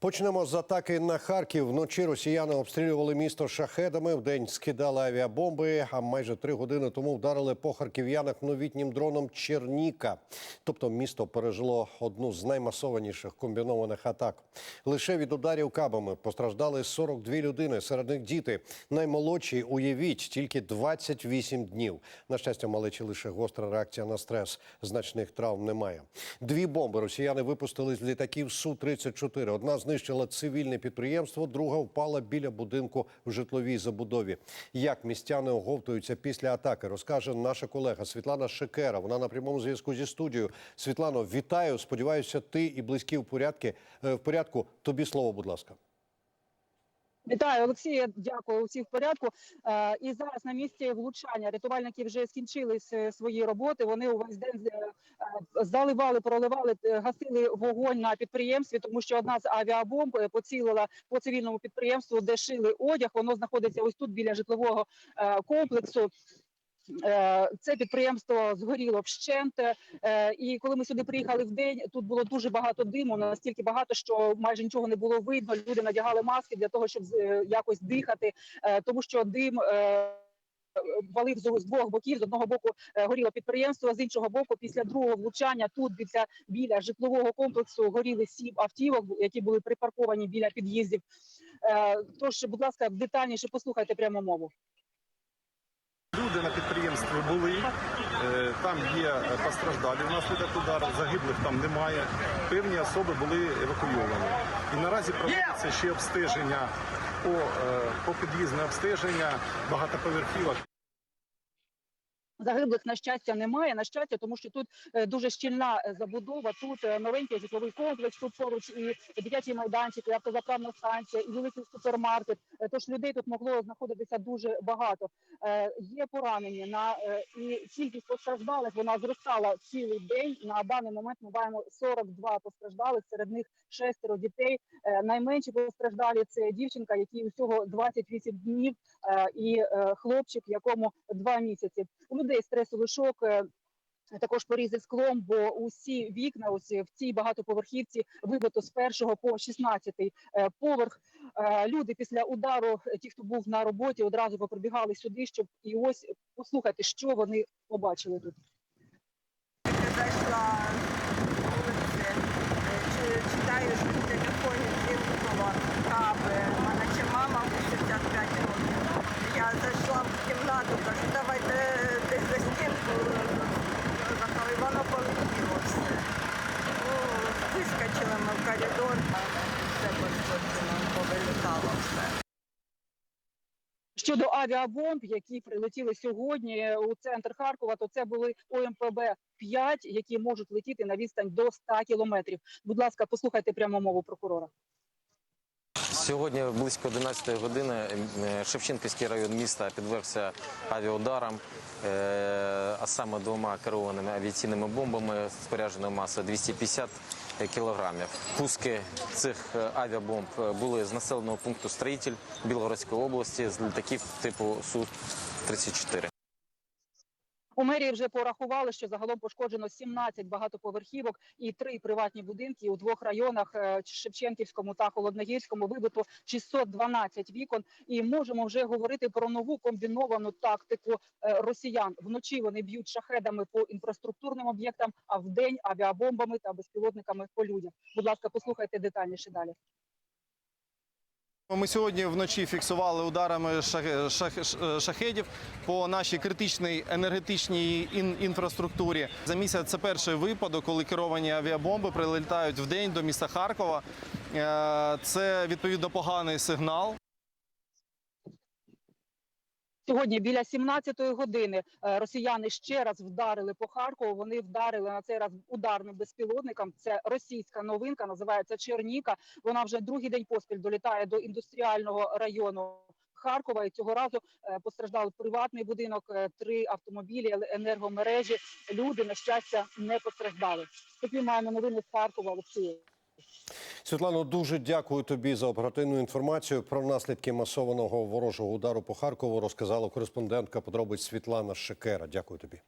Почнемо з атаки на Харків. Вночі росіяни обстрілювали місто шахедами. Вдень скидали авіабомби. А майже три години тому вдарили по харків'янах новітнім дроном Черніка. Тобто місто пережило одну з наймасованіших комбінованих атак. Лише від ударів кабами постраждали 42 людини. Серед них діти. Наймолодші, уявіть, тільки 28 днів. На щастя, малечі лише гостра реакція на стрес. Значних травм немає. Дві бомби росіяни випустили з літаків су 34 Одна знищила цивільне підприємство, друга впала біля будинку в житловій забудові. Як містяни оговтуються після атаки, розкаже наша колега Світлана Шекера. Вона на прямому зв'язку зі студією. Світлано, вітаю. Сподіваюся, ти і близькі в порядку. В порядку. Тобі слово, будь ласка. Вітаю, Олексія. Дякую. Усі в порядку. Е, і зараз на місці влучання рятувальники вже скінчили свої роботи. Вони увесь день е, е, заливали, проливали, е, гасили вогонь на підприємстві, тому що одна з авіабомб е, поцілила по цивільному підприємству, де шили одяг. Воно знаходиться ось тут біля житлового е, комплексу. Це підприємство згоріло вщент. І коли ми сюди приїхали в день, тут було дуже багато диму, настільки багато, що майже нічого не було видно. Люди надягали маски для того, щоб якось дихати, тому що дим. Валив з двох боків з одного боку е, горіло підприємство, з іншого боку, після другого влучання тут біля, біля житлового комплексу горіли сім автівок, які були припарковані біля під'їздів. Е, Тож, будь ласка, детальніше послухайте пряму мову. Люди на підприємстві були, е, там є постраждалі внаслідок удару, загиблих там немає. Певні особи були евакуйовані. І наразі проводиться ще обстеження по, е, по під'їзне обстеження багатоповерхівок. Загиблих на щастя немає. На щастя, тому що тут е, дуже щільна е, забудова. Тут е, новенький житловий комплекс. Тут поруч і дитячий майданчик, і автозаправна станція, і великий супермаркет. Е, Тож людей тут могло знаходитися дуже багато. Е, Є поранені на е, і кількість постраждалих вона зростала цілий день. На даний момент ми маємо 42 постраждалих. Серед них шестеро дітей. Е, Найменші постраждалі це дівчинка, якій усього 28 днів, е, і е, хлопчик, якому 2 місяці. У людей стресовий шок. е, Також порізи склом, бо усі вікна ось в цій багатоповерхівці вибито з першого по 16 поверх. Е, Люди після удару, е, ті, хто був на роботі, одразу поприбігали сюди, щоб і ось послухати, що вони побачили тут. Я зайшла вулиці, е, чи- читаю, що Щодо авіабомб, які прилетіли сьогодні у центр Харкова, то це були ОМПБ 5 які можуть летіти на відстань до 100 кілометрів. Будь ласка, послухайте пряму мову прокурора. Сьогодні близько 11 години е, Шевченківський район міста підвергся авіаударам, е, а саме двома керованими авіаційними бомбами спорядженою масою 250 кілограмів. Пуски цих е, авіабомб були з населеного пункту Строїтель Білгородської області з літаків типу Су-34. У мерії вже порахували, що загалом пошкоджено 17 багатоповерхівок і три приватні будинки у двох районах е, Шевченківському та Холодногірському вибито 612 вікон. І можемо вже говорити про нову комбіновану тактику е, росіян. Вночі вони б'ють шахедами по інфраструктурним об'єктам, а вдень авіабомбами та безпілотниками по людях. Будь ласка, послухайте детальніше далі. Ми сьогодні вночі фіксували ударами шах- шах- шахедів по нашій критичній енергетичній ін- інфраструктурі. За місяць це перший випадок, коли керовані авіабомби прилітають в день до міста Харкова. Е, Це відповідно поганий сигнал. Сьогодні біля 17-ї години е, росіяни ще раз вдарили по Харкову. Вони вдарили на цей раз ударним безпілотником. Це російська новинка, називається Черніка. Вона вже другий день поспіль долітає до індустріального району. Харкова і цього разу е, постраждав приватний будинок, е, три автомобілі, енергомережі. Люди на щастя не постраждали. Такі маємо новини з Харкова. Олексію. Світлано, дуже дякую тобі за оперативну інформацію про наслідки масованого ворожого удару по Харкову. Розказала кореспондентка подробиць Світлана Шекера. Дякую тобі.